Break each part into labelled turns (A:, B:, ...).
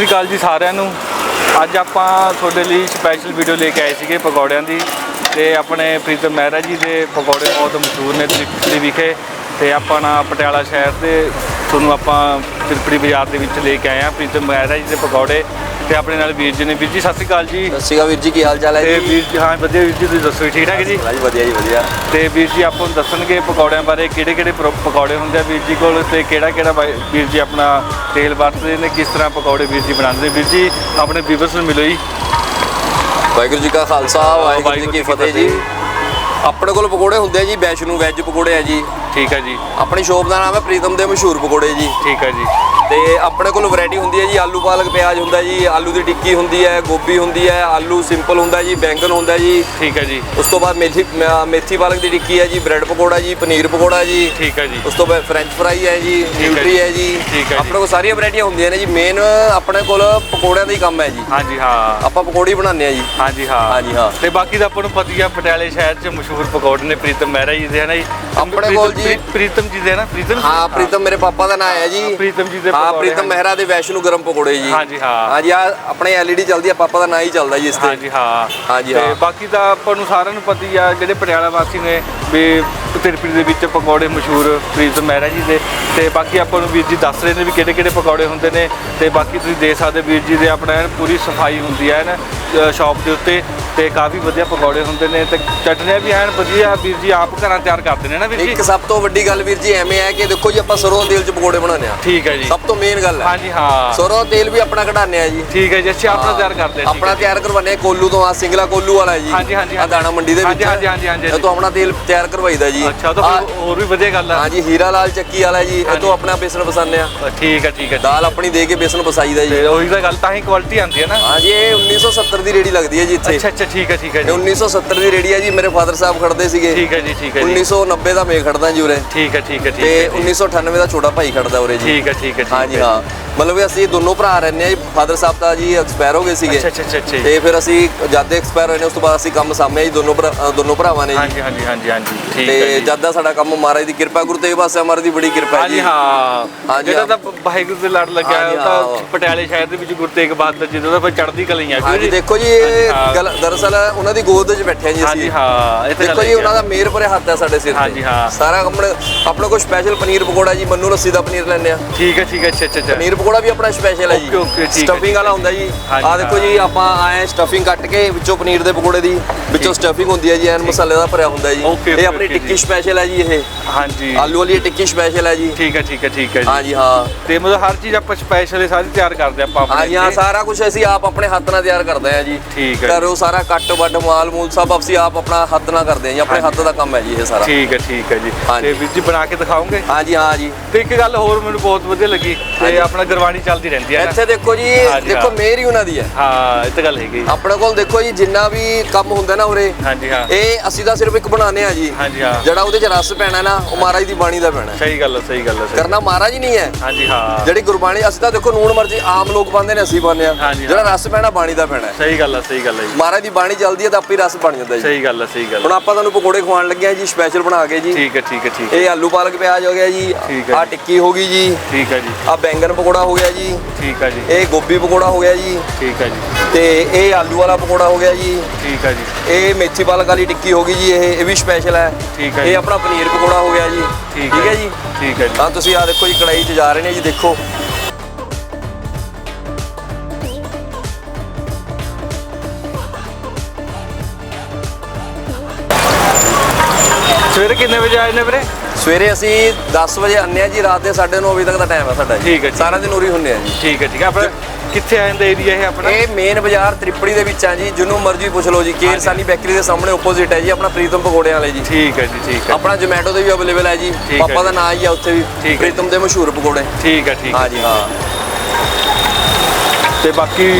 A: ਸ੍ਰੀ ਅਕਾਲ ਜੀ ਸਾਰਿਆਂ ਨੂੰ। ਅੱਜ ਆਪਾਂ ਤੁਹਾਡੇ ਲਈ ਸਪੈਸ਼ਲ ਵੀਡੀਓ ਲੈ ਕੇ ਆਏ ਸੀਗੇ ਪਕੌੜਿਆਂ ਦੀ ਤੇ ਆਪਣੇ ਪ੍ਰੀਤਮ ਮਹਿਰਾ ਜੀ ਦੇ ਪਕੌੜੇ ਬਹੁਤ ਮਸ਼ਹੂਰ ਨੇ ਤ੍ਰਿਪੜੀ ਵਿਖੇ ਤੇ ਆਪਾਂ ਨਾ ਪਟਿਆਲਾ ਸ਼ਹਿਰ ਦੇ ਤੁਹਾਨੂੰ ਆਪਾਂ ਤ੍ਰਿਪੜੀ ਬਾਜ਼ਾਰ ਦੇ ਵਿੱਚ ਲੈ ਕੇ ਆਏ ਆ ਪ੍ਰੀਤਮ ਮਹਿਰਾ ਜੀ ਦੇ ਪਕੌੜੇ ਤੇ ਆਪਣੇ ਨਾਲ ਵੀਰ ਜੀ ਨੇ। ਵੀਰ ਜੀ ਸਤਿ ਸ੍ਰੀ ਅਕਾਲ ਜੀ।
B: ਸਤਿ ਸ਼੍ਰੀ ਅਕਾਲ ਵੀਰ ਜੀ ਕੀ ਹਾਲ ਚਾਲ ਹੈ
A: ਤੇ
B: ਜੀ?
A: ਵੀਰ ਜੀ ਹਾਂ ਵਧੀਆ ਵੀਰ ਜੀ ਤੁਸੀਂ ਦੱਸੋ ਠੀਕ ਠਾਕ ਜੀ?
B: ਜੀ ਵਧੀਆ ਜੀ ਵਧੀਆ।
A: ਤੇ ਵੀਰ ਜੀ ਆਪਾਂ ਨੂੰ ਦੱਸਣਗੇ ਪਕੌੜਿਆਂ ਬਾਰੇ ਕਿਹੜੇ ਕਿਹੜੇ ਪਕੌੜੇ ਹੁੰਦੇ ਆ ਵੀਰ ਜੀ ਕੋਲ ਤੇ ਕਿਹੜਾ ਕਿਹੜਾ ਵੀਰ ਜੀ ਆਪਣਾ ਤੇਲ ਵਰਤਦੇ ਨੇ ਕਿਸ ਤਰ੍ਹਾਂ ਪਕੌੜੇ ਵੀਰ ਜੀ ਬਣਾਉਂਦੇ ਵੀਰ ਜੀ ਆਪਣੇ ਵੀਵਰਸ ਨੂੰ ਮਿਲੋ ਜੀ।
B: ਵਾਹਿਗੁਰੂ ਜੀ ਕਾ ਖਾਲਸਾ ਵਾਹਿਗੁਰੂ ਜੀ ਕੀ ਫਤਿਹ ਜੀ। ਆਪਣੇ ਕੋਲ ਪਕੌੜੇ ਹੁੰਦੇ ਆ ਜੀ ਵੈਸ਼ਨੂ ਵੈਜ ਪਕੌੜੇ ਆ ਜੀ।
A: ਠੀਕ ਹੈ ਜੀ।
B: ਆਪਣੀ ਸ਼ੋਪ ਦਾ ਨਾਮ ਹੈ ਪ੍ਰੀਤਮ ਦੇ ਮਸ਼ਹੂਰ ਪਕੌੜੇ ਜੀ।
A: ਠੀਕ ਹੈ ਜੀ।
B: ਤੇ ਆਪਣੇ ਕੋਲ ਵੈਰਾਈਟੀ ਹੁੰਦੀ ਹੈ ਜੀ ਆਲੂ ਪਾਲਕ ਪਿਆਜ਼ ਹੁੰਦਾ ਜੀ ਆਲੂ ਦੀ ਟਿੱਕੀ ਹੁੰਦੀ ਹੈ ਗੋਭੀ ਹੁੰਦੀ ਹੈ ਆਲੂ ਸਿੰਪਲ ਹੁੰਦਾ ਜੀ ਬੈਂਗਨ ਹੁੰਦਾ ਜੀ।
A: ਠੀਕ ਹੈ ਜੀ।
B: ਉਸ ਤੋਂ ਬਾਅਦ ਮੇਥੀ ਮੇਥੀ ਪਾਲਕ ਦੀ ਟਿੱਕੀ ਹੈ ਜੀ ਬ੍ਰੈਡ ਪਕੌੜਾ ਜੀ ਪਨੀਰ ਪਕੌੜਾ ਜੀ।
A: ਠੀਕ ਹੈ ਜੀ।
B: ਉਸ ਤੋਂ ਬਾਅਦ ਫ੍ਰੈਂਚ ਫਰਾਈ ਹੈ ਜੀ ਨਿਊਟਰੀ ਹੈ ਜੀ। ਆਪਣੇ ਕੋਲ ਸਾਰੀਆਂ ਵੈਰਾਈਟੀਆਂ ਹੁੰਦੀਆਂ ਨੇ ਜੀ ਮੇਨ ਆਪਣੇ ਕੋਲ ਪਕੌੜਿਆਂ ਦਾ ਹੀ ਕੰਮ ਹੈ ਜੀ।
A: ਹਾਂਜੀ ਹਾਂ।
B: ਆਪਾਂ ਪਕੌੜੀ ਬਣਾਉਂਦੇ ਆ ਜੀ।
A: ਹਾਂਜੀ ਹਾਂ।
B: ਹਾਂਜੀ, ਹਾਂ।
A: ਤੇ ਬਾਕੀ ਤਾਂ ਆਪਾਂ ਨੂੰ ਪਤਾ ਹੀ ਆ ਪਟਿਆਲੇ ਸ਼ਹਿਰ 'ਚ ਮਸ਼ਹੂਰ ਪਕੌੜੇ ਨੇ ਪ੍ਰੀਤਮ ਮਹਿਰਾ ਜੀ ਦੇ ਹੈ ਨਾ ਜੀ।
B: ਆਪਣੇ ਕੋਲ ਜੀ-
A: ਪ੍ਰੀ- ਪ੍ਰੀਤਮ ਜੀ ਦੇ ਹੈ ਨਾ ਪ੍ਰੀਤਮ?
B: ਹਾਂ ਪ੍ਰੀਤਮ ਮੇਰੇ ਪਾਪਾ ਦਾ ਨਾਮ ਹੈ ਜੀ।
A: ਪ੍ਰੀਤਮ ਜੀ ਦੇ
B: ਹਾਂ ਪ੍ਰੀਤਮ ਮਹਿਰਾ ਦੇ ਵੈਸ਼ਨੂ ਗਰਮ ਪਕੌੜੇ ਜੀ।
A: ਹਾਂਜੀ, ਹਾਂ।
B: ਹਾਂਜੀ ਆ ਆਪਣੇ ਐਲਈਡੀ ਚੱਲਦੀ ਆ ਪਾਪਾ ਦਾ ਨਾਂ ਹੀ ਚੱਲਦਾ ਜੀ ਇਸ ਤੇ।
A: ਹਾਂਜੀ ਹਾਂ।
B: ਹਾਂਜੀ,
A: ਤੇ
B: ਹਾਂ।
A: ਬਾਕੀ ਤਾਂ ਆਪਾਂ ਨੂੰ ਸਾਰਿਆਂ ਨੂੰ ਪਤਾ ਹੀ ਆ ਜਿਹੜੇ ਪਟਿਆਲਾ ਵਾਸੀ ਨੇ ਵੀ ਤਿਰਪੜੀ ਦੇ ਵਿੱਚ ਪਕੌੜੇ ਮਸ਼ਹੂਰ ਪ੍ਰੀਤਮ ਮਹਿਰਾ ਜੀ ਦੇ ਤੇ ਬਾਕੀ ਆਪਾਂ ਨੂੰ ਵੀਰ ਜੀ ਦੱਸ ਰਹੇ ਨੇ ਵੀ ਕਿਹੜੇ ਕਿਹੜੇ ਪਕੌੜੇ ਹੁੰਦੇ ਨੇ ਤੇ ਬਾਕੀ ਤੁਸੀਂ ਦੇਖ ਸਕਦੇ ਵੀਰ ਜੀ ਦੇ ਆਪਣਾ ਐਨ ਪੂਰੀ ਸਫ਼ਾਈ ਹੁੰਦੀ ਹੈ ਨਾ ਸ਼ਾਪ ਦੇ ਉੱਤੇ ਤੇ ਕਾਫੀ ਵਧੀਆ ਪਕੌੜੇ ਹੁੰਦੇ ਨੇ ਤੇ ਚਟਨੀਆਂ ਵੀ ਐਨ ਵਧੀਆ ਵੀਰ ਜੀ ਆਪ ਘਰਾਂ ਤਿਆਰ ਕਰਦੇ ਨੇ ਨਾ ਵੀਰ ਜੀ?
B: ਇੱਕ ਸਭ ਤੋਂ ਵੱਡੀ ਗੱਲ ਵੀਰ ਜੀ ਐਵੇਂ ਹੈ ਕਿ ਦੇਖੋ ਜੀ ਆਪਾਂ ਸਰੋਂ ਤੇਲ 'ਚ ਪਕੌੜੇ ਬਣਾਉਂਦੇ ਆ
A: ਠੀਕ ਹੈ ਜੀ।
B: ਸਭ ਤੋਂ ਮੇਨ ਗੱਲ ਹੈ।
A: ਹਾਂਜੀ ਹਾਂ।
B: ਸਰੋਂ ਤੇਲ ਵੀ ਆਪਣਾ ਕਢਾਉਂਦੇ ਆ ਜੀ।
A: ਠੀਕ ਹੈ ਜੀ ਅਸੀਂ ਆਪਣਾ ਤਿਆਰ ਕਰਦੇ ਹਾਂ
B: ਆਪਣਾ। ਤਿਆਰ ਕਰਵਾਉਂਦੇ ਆ ਕੋਲੂ ਤੋਂ ਆ ਸਿੰਗਲਾ ਕੋਲੂ ਵਾਲਾ ਜੀ।
A: ਹਾਂਜੀ, ਹਾਂਜੀ,
B: ਆ ਦਾਣਾ ਮੰਡੀ ਦੇ
A: ਹਾਂਜੀ,
B: ਵਿੱਚ।
A: ਹਾਂਜੀ, ਹਾਂਜੀ, ਹਾਂਜੀ,
B: ਇਹ ਤੋਂ ਆਪਣਾ ਤੇਲ ਤਿਆਰ ਕਰਵਾਈਦਾ ਜੀ।
A: ਅੱਛਾ ਤਾਂ
B: ਆਹ-
A: ਹੋਰ ਵੀ ਵਧੀਆ ਗੱਲ ਆ।
B: ਹਾਂਜੀ ਹੀਰਾ ਲਾਲ ਚੱਕੀ ਵਾਲਾ ਜੀ ਇਹ
A: ਹਾਂਜੀ।
B: ਤੋਂ ਆਪਣਾ ਬੇਸਣ ਆ।
A: ਠੀਕ ਹੈ ਠੀਕ ਹੈ
B: ਦਾਲ ਆਪਣੀ ਦੇ ਕੇ ਬੇਸਣ ਪਸਾਈਦਾ ਜੀ।
A: ਤੇ ਉਹੀ ਤਾਂ ਗੱਲ ਤਾਂ ਹੀ ਕੁਆਲਿਟੀ ਆਉਂਦੀ ਹੈ ਨਾ।
B: ਹਾਂਜੀ ਇਹ 1970 ਦੀ ਰੇੜੀ ਲੱਗਦੀ ਹੈ ਜੀ ਇੱਥੇ।
A: ਅੱਛਾ ਅੱਛਾ ਠੀਕ ਹੈ ਠੀਕ ਹੈ
B: ਇਹ
A: ਜੀ
B: 1970 ਦੀ ਰੇੜੀ ਹੈ ਜੀ ਮੇਰੇ ਫਾਦਰ ਸਾਹਿਬ ਖੜਦੇ ਸੀਗੇ।
A: ਠੀਕ ਹੈ ਜੀ ਠੀਕ ਹੈ ਜੀ।
B: 1990 ਦਾ ਮੈਂ ਖੜਦਾ ਜੀ ਉਰੇ।
A: ਠੀਕ ਹੈ ਠੀਕ ਹੈ ਠੀਕ
B: ਤੇ
A: ਹੈ ਜੀ।
B: 1998 ਦਾ ਛੋਟਾ ਭਾਈ ਖੜਦਾ ਉਰੇ ਜੀ।
A: ਠੀਕ ਹੈ ਠੀਕ ਹੈ ਠੀਕ
B: ਹਾਂਜੀ
A: ਹੈ।
B: ਮਤਲਬ ਵੀ ਅਸੀਂ ਦੋਨੋਂ ਭਰਾ ਰਹਿੰਦੇ ਆ ਜੀ ਫਾਦਰ ਸਾਹਿਬ ਤਾਂ ਜੀ ਐਕਸਪਾਇਰ ਹੋ ਗਏ ਸੀਗੇ।
A: ਅੱਛਾ ਅੱਛਾ ਅੱਛਾ ਅੱਛਾ ਜੀ।
B: ਤੇ ਫਿਰ ਅਸੀਂ ਜਦ ਐਕਸਪਾਇਰ ਹੋਏ ਨੇ ਉਸ ਤੋਂ ਬਾਅਦ ਅਸੀਂ ਕੰਮ ਸਾਂਭਿਆ ਜੀ ਦੋਨੋਂ ਭਰਾ ਅ, ਦੋਨੋਂ ਭਰਾਵਾਂ ਨੇ ਜੀ।
A: ਹਾਂਜੀ ਹਾਂਜੀ ਹਾਂਜੀ ਹਾਂਜੀ ਠੀਕ ਹੈ
B: ਤੇ
A: ਜੀ।
B: ਜਦ ਦਾ ਸਾਡਾ ਕੰਮ ਮਹਾਰਾਜ ਦੀ ਕਿਰਪਾ ਗੁਰੂ ਤੇਗ ਬਹਾਦਰ ਮਹਾਰਾਜ ਦੀ ਬੜੀ ਕਿਰਪਾ ਹੈ
A: ਹਾਂਜੀ
B: ਜੀ
A: ਹਾਂ।
B: ਹਾਂਜੀ,
A: ਜਿਹੜਾ। ਤਾਂ ਵਾਹਿਗੁਰੂ ਦੇ ਲੜ ਲੱਗਿਆ
B: ਹਾਂਜੀ,
A: ਉਹ ਤਾਂ
B: ਹਾਂ।
A: ਪਟਿਆਲੇ ਸ਼ਹਿਰ ਦੇ ਵਿੱਚ ਗੁਰੂ ਤੇਗ ਬਹਾਦਰ ਜੀ ਦਾ ਤਾਂ ਫਿਰ ਚੜ੍ਹਦੀ ਕਲੀਆਂ
B: ਹਾਂਜੀ ਦੇਖੋ ਜੀ
A: ਹਾਂਜੀ,
B: ਇਹ
A: ਹਾਂ।
B: ਗੱਲ ਦਰਅਸਲ ਉਹਨਾਂ ਦੀ ਗੋਦ ਵਿੱਚ ਬੈਠੇ ਹਾਂ ਜੀ
A: ਹਾਂਜੀ
B: ਅਸੀਂ।
A: ਹਾਂ ਇਹ ਤਾਂ
B: ਦੇਖੋ
A: ਗੱਲ
B: ਜੀ ਉਹਨਾਂ ਦਾ ਮੇਰ ਭਰੇ ਹੱਥ ਹੈ ਸਾਡੇ ਸਿਰ ਤੇ।
A: ਹਾਂਜੀ, ਹਾਂ।
B: ਸਾਰਾ ਆਪਣੇ ਆਪਣੇ ਕੋਲ ਸਪੈਸ਼ਲ ਪਨੀਰ ਪਕੌੜਾ ਜੀ ਮੰਨੂ ਲੱਸੀ ਦਾ ਪਨੀਰ ਲੈਂਦੇ ਆ
A: ਠੀਕ ਹੈ ਠੀਕ ਹੈ ਅੱਛਾ ਅੱਛਾ ਅੱਛਾ।
B: ਪਨੀਰ ਪਕੌੜਾ ਵੀ ਆਪਣਾ ਸਪੈਸ਼ਲ ਹੈ ਜੀ।
A: ਓਕੇ, ਓਕੇ, ਠੀਕ ਹੈ,
B: ਸਟਫਿੰਗ ਵਾਲਾ ਹੁੰਦਾ ਜੀ। ਆ ਦੇਖੋ
A: ਹਾਂ।
B: ਜੀ ਆਪਾਂ ਆਏ ਸਟਫਿੰਗ ਕੱਟ ਕੇ ਵਿੱਚੋਂ ਪਨੀਰ ਦੇ ਪਕੌੜੇ ਦੀ ਵਿੱਚੋਂ ਸਟਫਿੰਗ ਹੁੰਦੀ ਹੈ ਜੀ ਐਨ ਮਸਾਲੇ ਦਾ ਭਰਿਆ ਹੁੰਦਾ ਜੀ। ਇਹ ਆਪਣੀ ਟਿੱਕੀ। ਸਪੈਸ਼ਲ ਹੈ ਜੀ ਇਹ।
A: ਹਾਂਜੀ।
B: ਆਲੂ ਵਾਲੀ ਟਿੱਕੀ ਸਪੈਸ਼ਲ ਹੈ ਜੀ।
A: ਠੀਕ ਹੈ ਠੀਕ ਹੈ ਠੀਕ ਹੈ ਜੀ।
B: ਹਾਂਜੀ ਹਾਂ।
A: ਤੇ ਮਤਲਬ ਹਰ ਚੀਜ਼ ਆਪਾਂ ਸਪੈਸ਼ਲ ਸਾਰੀ ਤਿਆਰ ਕਰਦੇ ਆਪਾਂ ਆਪਣੇ
B: ਹਾਂਜੀ ਹਾਂ। ਸਾਰਾ ਕੁਝ ਅਸੀਂ ਆਪ ਆਪਣੇ ਹੱਥ ਨਾਲ ਤਿਆਰ ਕਰਦੇ ਹਾਂ ਜੀ।
A: ਠੀਕ ਹੈ।
B: ਘਰੋਂ ਸਾਰਾ ਕੱਟ ਵੱਡ ਮਾਲ ਮੂਲ ਸਭ ਅਸੀਂ ਆਪ ਆਪਣਾ ਹੱਥ ਨਾਲ ਕਰਦੇ ਹਾਂ ਜੀ ਆਪਣੇ ਹੱਥ ਦਾ ਕੰਮ ਹੈ ਜੀ ਇਹ ਸਾਰਾ।
A: ਠੀਕ ਹੈ ਠੀਕ ਹੈ ਜੀ। ਤੇ ਵੀਰ ਜੀ ਬਣਾ ਕੇ ਦਿਖਾਓਗੇ?
B: ਹਾਂਜੀ ਹਾਂ ਜੀ।
A: ਤੇ ਇੱਕ ਗੱਲ ਹੋਰ ਮੈਨੂੰ ਬਹੁਤ ਵਧੀਆ ਲੱਗੀ। ਤੇ ਆਪਣਾ ਗੁਰਬਾਣੀ ਚੱਲਦੀ ਰਹਿੰਦੀ ਹੈ ਨਾ।
B: ਇੱਥੇ ਦੇਖੋ ਜੀ
A: ਹਾਂਜੀ,
B: ਦੇਖੋ
A: ਹਾਂ।
B: ਮੇਰ ਹੀ ਉਹਨਾਂ ਦੀ ਹੈ।
A: ਹਾਂ ਇਹ ਤਾਂ ਗੱਲ ਹੈਗੀ
B: ਆਪਣੇ ਕੋਲ ਦੇਖੋ ਜੀ ਜਿੰਨਾ ਵੀ ਕੰਮ ਹੁੰਦਾ ਨਾ ਉਰੇ
A: ਹਾਂਜੀ ਹਾਂ।
B: ਇਹ ਅਸੀਂ ਤਾਂ ਸਿਰਫ ਇੱਕ ਬਣਾਉਂਦੇ ਆ ਜੀ।
A: ਹਾਂਜੀ ਹਾਂ।
B: ਜਿਹੜਾ ਉਹਦੇ ਚ ਰਸ ਪੈਣਾ ਨਾ ਉਹ ਮਹਾਰਾਜ ਦੀ ਬਾਣੀ ਦਾ ਪੈਣਾ। ਹੈ।
A: ਸਹੀ ਗੱਲ ਹੈ ਸਹੀ ਗੱਲ ਹੈ ਸਹੀ
B: ਕਰਨਾ ਮਹਾਰਾਜ ਹੀ ਨਹੀਂ ਹੈ।
A: ਹਾਂਜੀ ਹਾਂ।
B: ਜਿਹੜੀ ਗੁਰਬਾਣੀ ਅਸੀਂ ਤਾਂ ਦੇਖੋ ਨੂਣ ਮਰਜ਼ੀ ਆਮ ਲੋਕ ਪਾਉਂਦੇ ਨੇ ਅਸੀਂ ਪਾਉਂਦੇ ਆ
A: ਹਾਂਜੀ,
B: ਜਿਹੜਾ ਰਸ ਪੈਣਾ ਬਾਣੀ ਦਾ ਪੈਣਾ ਹੈ।
A: ਸਹੀ ਗੱਲ ਹੈ ਸਹੀ ਗੱਲ ਹੈ ਜੀ।
B: ਮਹਾਰਾਜ ਦੀ ਬਾਣੀ ਚੱਲਦੀ ਹੈ ਤਾਂ ਆਪੇ ਰਸ ਬਣ ਜਾਂਦਾ ਜੀ।
A: ਸਹੀ ਗੱਲ ਹੈ ਸਹੀ ਗੱਲ
B: ਹੁਣ
A: ਹੈ।
B: ਆਪਾਂ ਤੁਹਾਨੂੰ ਪਕੌੜੇ ਖਵਾਉਣ ਲੱਗੇ ਆ ਜੀ ਸਪੈਸ਼ਲ ਬਣਾ ਕੇ ਜੀ।
A: ਠੀਕ ਹੈ ਠੀਕ ਹੈ ਠੀਕ ਹੈ।
B: ਇਹ ਆਲੂ ਪਾਲਕ ਪਿਆਜ਼ ਹੋ ਗਿਆ ਜੀ
A: ਠੀਕ ਹੈ
B: ਆ
A: ਜੀ।
B: ਟਿੱਕੀ ਹੋ ਗਈ ਜੀ।
A: ਠੀਕ ਹੈ ਜੀ।
B: ਆ ਬੈਂਗਨ ਪਕੌੜਾ ਹੋ ਗਿਆ ਜੀ।
A: ਠੀਕ ਹੈ ਜੀ।
B: ਇਹ ਗੋਭੀ ਪਕੌੜਾ ਹੋ ਗਿਆ ਜੀ।
A: ਠੀਕ ਹੈ ਜੀ।
B: ਤੇ ਇਹ ਆਲੂ ਵਾਲਾ ਪਕੌੜਾ ਹੋ ਗਿਆ ਜੀ।
A: ਠੀਕ ਹੈ ਜੀ।
B: ਇਹ ਮੇਥੀ ਪਾਲਕ ਵਾਲੀ ਟਿੱਕੀ ਹੋ ਗਈ ਜੀ ਇਹ ਇਹ ਵੀ ਸਪੈਸ਼ਲ ਹੈ।
A: ਠੀਕ ਹੈ
B: ਇਹ
A: ਜੀ।
B: ਆਪਣਾ ਪਨੀਰ ਪਕੌੜਾ ਹੋ ਗਿਆ ਜੀ।
A: ਠੀਕ ਹੈ
B: ਜੀ।
A: ਠੀਕ ਹੈ ਜੀ।
B: ਹਾਂ ਤੁਸੀਂ ਆ ਦੇਖੋ ਜੀ ਕੜਾਈ 'ਚ ਜਾ ਰਹੇ ਨੇ ਜੀ ਦੇਖੋ।
A: ਸਵੇਰੇ ਕਿੰਨੇ ਵਜੇ ਆਏ ਨੇ ਵੀਰੇ?
B: ਸਵੇਰੇ ਅਸੀਂ 10 ਵਜੇ ਆਉਂਦੇ ਹਾਂ ਜੀ ਰਾਤ ਦੇ 9:30 ਵਜੇ ਤੱਕ ਦਾ ਟਾਈਮ ਹੈ ਸਾਡਾ
A: ਠੀਕ ਹੈ, ਠੀਕ
B: ਸਾਰਾ ਦਿਨ ਉਰੀ ਹੁੰਦੇ ਆ ਜੀ।
A: ਠੀਕ ਹੈ ਠੀਕ ਹੈ ਆਪਣਾ ਕਿੱਥੇ ਆ ਜਾਂਦਾ ਏਰੀਆ ਇਹ ਆਪਣਾ?
B: ਇਹ ਮੇਨ ਬਾਜ਼ਾਰ ਤ੍ਰਿਪੜੀ ਦੇ ਵਿੱਚ ਆ ਜੀ ਜਿਹਨੂੰ ਮਰਜ਼ੀ ਪੁੱਛ ਲਓ ਜੀ। ਕੇਰ ਸਾਨੀ ਬੇਕਰੀ ਦੇ ਸਾਹਮਣੇ ਆਪੋਜ਼ਿਟ ਹੈ ਜੀ ਆਪਣਾ ਪ੍ਰੀਤਮ ਪਕੌੜਿਆਂ ਵਾਲੇ ਜੀ।
A: ਠੀਕ ਹੈ ਜੀ ਠੀਕ ਹੈ
B: ਆਪਣਾ ਜੋਮੈਟੋ ਤੇ ਵੀ ਅਵੇਲੇਬਲ ਹੈ ਜੀ।
A: ਹੈ
B: ਪਾਪਾ ਦਾ
A: ਜੀ।
B: ਨਾਂ ਹੀ ਆ ਉੱਥੇ ਵੀ
A: ਹੈ
B: ਪ੍ਰੀਤਮ ਦੇ ਮਸ਼ਹੂਰ ਪਕੌੜੇ।
A: ਠੀਕ ਹੈ ਠੀਕ ਹੈ
B: ਹਾਂ ਜੀ ਹਾਂ।
A: ਤੇ ਬਾਕੀ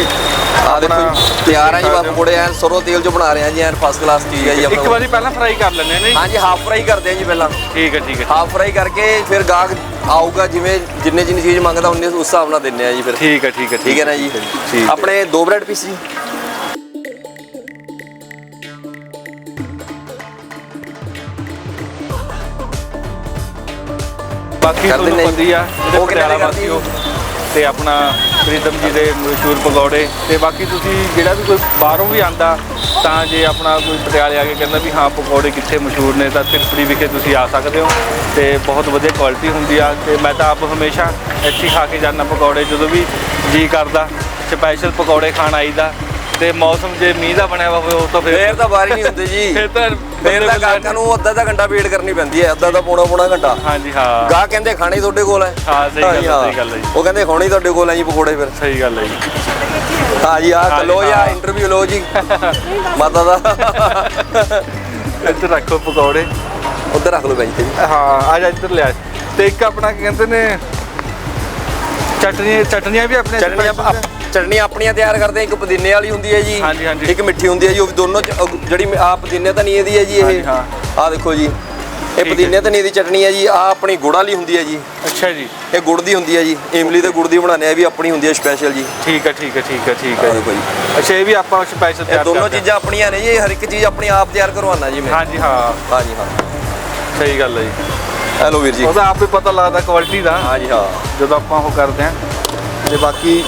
B: ਆ ਦੇਖੋ ਜੀ, ਤਿਆਰ ਹੈ ਜੀ ਬਾ ਪਕੌੜੇ ਐਨ ਸਰੋਂ ਤੇਲ 'ਚ ਬਣਾ ਰਹੇ ਆ ਜੀ ਐਨ ਫਸਟ ਕਲਾਸ ਚੀਜ਼ ਹੈ ਜੀ
A: ਇੱਕ ਵਾਰੀ ਪਹਿਲਾਂ ਫਰਾਈ ਕਰ ਲੈਂਦੇ ਨੇ
B: ਹਾਂਜੀ ਹਾਫ ਫਰਾਈ ਕਰਦੇ ਆ ਜੀ ਪਹਿਲਾਂ।
A: ਠੀਕ ਹੈ ਠੀਕ ਹੈ।
B: ਹਾਫ ਫਰਾਈ ਕਰਕੇ ਫਿਰ ਗਾਹਕ ਆਊਗਾ ਜਿਵੇਂ ਜਿੰਨੇ ਜਿੰਨੀ ਚੀਜ਼ ਮੰਗਦਾ ਉਹਨੇ ਉਸ ਹਿਸਾਬ ਨਾਲ ਦਿੰਨੇ ਆ ਜੀ ਫਿਰ।
A: ਠੀਕ ਹੈ ਠੀਕ ਹੈ
B: ਠੀਕ ਹੈ ਨਾ ਜੀ?
A: ਠੀਕ ਹੈ।
B: ਆਪਣੇ ਦੋ ਬ੍ਰੈਡ ਪੀਸ ਜੀ।
A: ਬਾਕੀ
B: ਕਰ
A: ਤੁਹਾਨੂੰ
B: ਦਿੰਦੇ
A: ਪਤਾ ਹੀ ਆ ਜਿਹੜੇ
B: ਉਹ ਕਿੰਨੇ
A: ਪਟਿਆਲਾ
B: ਦੀ ਕਰਦੀ
A: ਵਾਸੀ ਹੋ ਤੇ ਆਪਣਾ ਪ੍ਰੀਤਮ ਜੀ ਦੇ ਮਸ਼ਹੂਰ ਪਕੌੜੇ ਤੇ ਬਾਕੀ ਤੁਸੀਂ ਜਿਹੜਾ ਵੀ ਕੋਈ ਬਾਹਰੋਂ ਵੀ ਆਂਦਾ ਤਾਂ ਜੇ ਆਪਣਾ ਕੋਈ ਪਟਿਆਲੇ ਆ ਕੇ ਕਹਿੰਦਾ ਵੀ ਹਾਂ, ਪਕੌੜੇ ਕਿੱਥੇ ਮਸ਼ਹੂਰ ਨੇ ਤਾਂ ਤਿਰਪੜੀ ਵਿਖੇ ਤੁਸੀਂ ਆ ਸਕਦੇ ਹੋ ਤੇ ਬਹੁਤ ਵਧੀਆ ਕੁਆਲਿਟੀ ਹੁੰਦੀ ਆ ਤੇ ਮੈਂ ਤਾਂ ਆਪ ਹਮੇਸ਼ਾ ਇੱਥੇ ਹੀ ਖਾ ਕੇ ਜਾਂਦਾ ਪਕੌੜੇ ਜਦੋਂ ਵੀ ਜੀ ਕਰਦਾ ਸਪੈਸ਼ਲ ਪਕੌੜੇ ਖਾਣ ਆਈਦਾ। ਤੇ ਮੌਸਮ ਜੇ ਮੀਂਹ ਦਾ ਬਣਿਆ ਹੋਵੇ ਉਹ ਤਾਂ
B: ਫੇਰ
A: ਫਿਰ
B: ਤਾਂ ਵਾਰੀ ਨਹੀਂ ਹੁੰਦੀ ਜੀ।
A: ਫਿਰ ਤਾਂ
B: ਫੇਰ ਤਾਂ ਗਾਹਕਾਂ ਨੂੰ ਅੱਧਾ ਅੱਧਾ ਘੰਟਾ ਵੇਟ ਕਰਨੀ ਪੈਂਦੀ ਹੈ ਅੱਧਾ ਦਾ ਪੌਣਾ ਪੌਣਾ ਘੰਟਾ।
A: ਹਾਂਜੀ ਹਾਂ।
B: ਗਾਹ ਕਹਿੰਦੇ ਖਾਣੇ ਹੀ ਤੁਹਾਡੇ ਕੋਲ ਹੈ।
A: ਹਾਂ, ਸਹੀ ਗੱਲ। ਸਹੀ ਗੱਲ ਹੈ ਜੀ।
B: ਉਹ ਕਹਿੰਦੇ ਖਾਣੇ ਹੀ ਤੁਹਾਡੇ ਕੋਲ ਹੈ ਜੀ ਪਕੌੜੇ ਫਿਰ।
A: ਸਹੀ ਗੱਲ ਹੈ ਜੀ।
B: ਹਾਂ ਜੀ ਆ ਲੋ ਜੀ
A: ਹਾਂ।
B: ਇੰਟਰਵਿਊ ਲੋ ਜੀ। ਮਾਤਾ ਦਾ।
A: ਇੱਧਰ ਰੱਖੋ ਪਕੌੜੇ।
B: ਉੱਧਰ ਰੱਖ ਲਓ ਬੈਂਚ ਤੇ ਜੀ।
A: ਹਾਂ ਆ ਜਾ ਇੱਧਰ ਲਿਆ। ਤੇ ਇੱਕ ਆਪਣਾ ਕੀ ਕਹਿੰਦੇ ਨੇ ਚਟਨੀ ਚਟਨੀਆਂ ਵੀ ਆਪਣੇ
B: ਚਟਨੀਆਂ ਚਟਨੀਆਂ ਆਪਣੀਆਂ ਤਿਆਰ ਕਰਦੇ ਇੱਕ ਪੁਦੀਨੇ ਵਾਲੀ ਹੁੰਦੀ ਹੈ ਜੀ
A: ਹਾਂਜੀ, ਹਾਂਜੀ।
B: ਇੱਕ ਮਿੱਠੀ ਹੁੰਦੀ ਹੈ ਜੀ ਉਹ ਵੀ ਦੋਨੋਂ ਚ- ਜਿਹੜੀ ਆ ਪੁਦੀਨੇ ਧਨੀਏ ਦੀ ਹੈ ਜੀ
A: ਹਾਂਜੀ,
B: ਇਹ
A: ਹਾਂ।
B: ਆ ਦੇਖੋ ਜੀ। ਇਹ ਪੁਦੀਨੇ ਧਨੀਏ ਦੀ ਚਟਨੀ ਹੈ ਜੀ ਆ ਆਪਣੀ ਗੁੜ ਵਾਲੀ ਹੁੰਦੀ ਹੈ ਜੀ।
A: ਅੱਛਾ ਜੀ।
B: ਇਹ ਗੁੜ ਦੀ ਹੁੰਦੀ ਹੈ ਜੀ ਇਮਲੀ ਤੇ ਗੁੜ ਦੀ ਬਣਾਉਂਦੇ ਆ ਇਹ ਵੀ ਆਪਣੀ ਹੁੰਦੀ ਹੈ ਸਪੈਸ਼ਲ ਜੀ।
A: ਠੀਕ ਹੈ ਠੀਕ ਹੈ ਠੀਕ ਹੈ ਠੀਕ ਹੈ
B: ਦੇਖੋ ਜੀ।
A: ਅੱਛਾ ਇਹ ਵੀ ਆਪਾਂ ਸਪੈਸ਼ਲ
B: ਇਹ
A: ਤਿਆਰ
B: ਦੋਨੋਂ
A: ਕਰਦੇ ਹਾਂ।
B: ਚੀਜ਼ਾਂ ਆਪਣੀਆਂ ਨੇ ਜੀ ਇਹ ਹਰ ਇੱਕ ਚੀਜ਼ ਆਪਣੀ ਆਪ ਤਿਆਰ ਕਰਵਾਉਣਾ ਜੀ ਮੈਂ।
A: ਹਾਂਜੀ ਹਾਂ।
B: ਹਾਂ ਜੀ ਹਾਂ।
A: ਸਹੀ ਗੱਲ ਹੈ ਜੀ।
B: ਹੈਲੋ ਵੀਰ ਜੀ।
A: ਉਹਦਾ ਆਪੇ ਪਤਾ ਲੱਗਦਾ ਕੁਆਲਿਟੀ ਦਾ।
B: ਹਾਂ ਜੀ ਹਾਂ।
A: ਜਦੋਂ ਆਪਾਂ ਉਹ ਕਰਦੇ ਹਾਂ। ਤੇ ਬਾਕੀ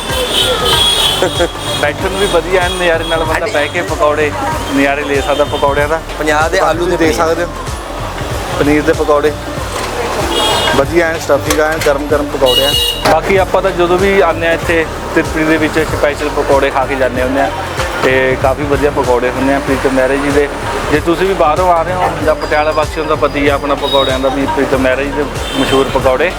A: ਬੈਠਣ ਵੀ ਵਧੀਆ ਐਨ ਨਜ਼ਾਰੇ ਨਾਲ ਬੰਦਾ। ਬਹਿ ਕੇ ਪਕੌੜੇ ਨਜ਼ਾਰੇ ਲੈ ਸਕਦਾ ਪਕੌੜਿਆਂ ਦਾ।
B: ਪੰਜਾਬ ਦੇ ਆਲੂ ਦੇ
A: ਦੇ। ਸਕਦੇ ਹੋ? ਪਨੀਰ ਦੇ ਪਕੌੜੇ। ਵਧੀਆ ਐਨ ਸਟਫਿੰਗ ਐਨ ਗਰਮ ਗਰਮ ਪਕੌੜੇ ਆ ਬਾਕੀ ਆਪਾਂ ਤਾਂ ਜਦੋਂ ਵੀ ਆਉਂਦੇ ਆ ਇੱਥੇ ਤਿਰਪੜੀ ਦੇ ਵਿੱਚ ਸਪੈਸ਼ਲ ਪਕੌੜੇ ਖਾ ਕੇ ਜਾਂਦੇ ਹੁੰਦੇ ਆ ਤੇ ਕਾਫੀ ਵਧੀਆ ਪਕੌੜੇ ਹੁੰਦੇ ਆ ਪ੍ਰੀਤਮ ਮਹਿਰਾ ਜੀ ਦੇ। ਜੇ ਤੁਸੀਂ ਵੀ ਬਾਹਰੋਂ ਆ ਰਹੇ ਹੋ ਜਾਂ ਪਟਿਆਲਾ ਵਾਸੀਆਂ ਦਾ ਪਤੀ ਆ ਆਪਣਾ ਪਕੌੜਿਆਂ ਦਾ ਵੀ ਪ੍ਰੀਤਮ ਮਹਿਰਾ ਜੀ ਦੇ ਮਸ਼ਹੂਰ ਪਕੌੜੇ।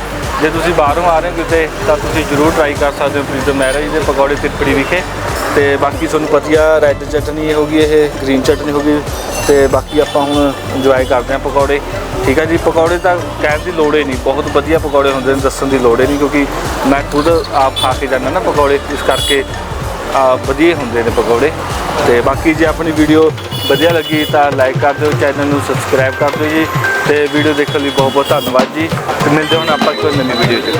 A: ਜੇ ਤੁਸੀਂ ਬਾਹਰੋਂ ਆ ਰਹੇ ਹੋ ਕਿਤੇ, ਤਾਂ ਤੁਸੀਂ ਜ਼ਰੂਰ ਟਰਾਈ ਕਰ ਸਕਦੇ ਹੋ ਪ੍ਰੀਤਮ ਮਹਿਰਾ ਜੀ ਦੇ ਪਕੌੜੇ ਤਿਰਪੜੀ ਵਿਖੇ। ਤੇ ਬਾਕੀ ਤੁਹਾਨੂੰ ਪਤੀਆ ਰੈੱਡ ਚਟਨੀ ਹੋ ਗਈ ਇਹ ਗ੍ਰੀਨ ਚਟਨੀ ਹੋ ਗਈ ਤੇ ਬਾਕੀ ਆਪਾਂ ਹੁਣ ਇੰਜੋਏ ਕਰਦੇ ਹਾਂ ਪਕੌੜੇ। ਠੀਕ ਹੈ ਜੀ, ਪਕੌੜੇ ਤਾਂ ਕਹਿਣ ਦੀ ਲੋੜ ਹੀ ਨਹੀਂ, ਬਹੁਤ ਵਧੀਆ ਪਕੌੜੇ ਹੁੰਦੇ ਨੇ, ਦੱਸਣ ਦੀ ਲੋੜ ਹੀ ਨਹੀਂ, ਕਿਉਂਕਿ ਮੈਂ ਖੁਦ ਆਪ ਖਾ ਕੇ ਜਾਂਦਾ ਨਾ ਪਕੌੜੇ, ਇਸ ਕਰਕੇ ਵਧੀਆ ਹੁੰਦੇ ਨੇ ਪਕੌੜੇ। ਤੇ ਬਾਕੀ ਜੇ ਆਪਣੀ ਵੀਡੀਓ ਵਧੀਆ ਲੱਗੀ ਤਾਂ ਲਾਈਕ ਕਰ ਦਿਓ ਚੈਨਲ ਨੂੰ ਸਬਸਕ੍ਰਾਈਬ ਕਰ ਦਿਓ ਜੀ। ਤੇ ਵੀਡੀਓ ਦੇਖਣ ਲਈ ਬਹੁਤ ਬਹੁਤ ਧੰਨਵਾਦ ਜੀ। ਤੇ ਮਿਲਦੇ ਹੁਣ ਆਪਾਂ ਕੋਈ ਨਵੀਂ ਵੀਡੀਓ 'ਚ।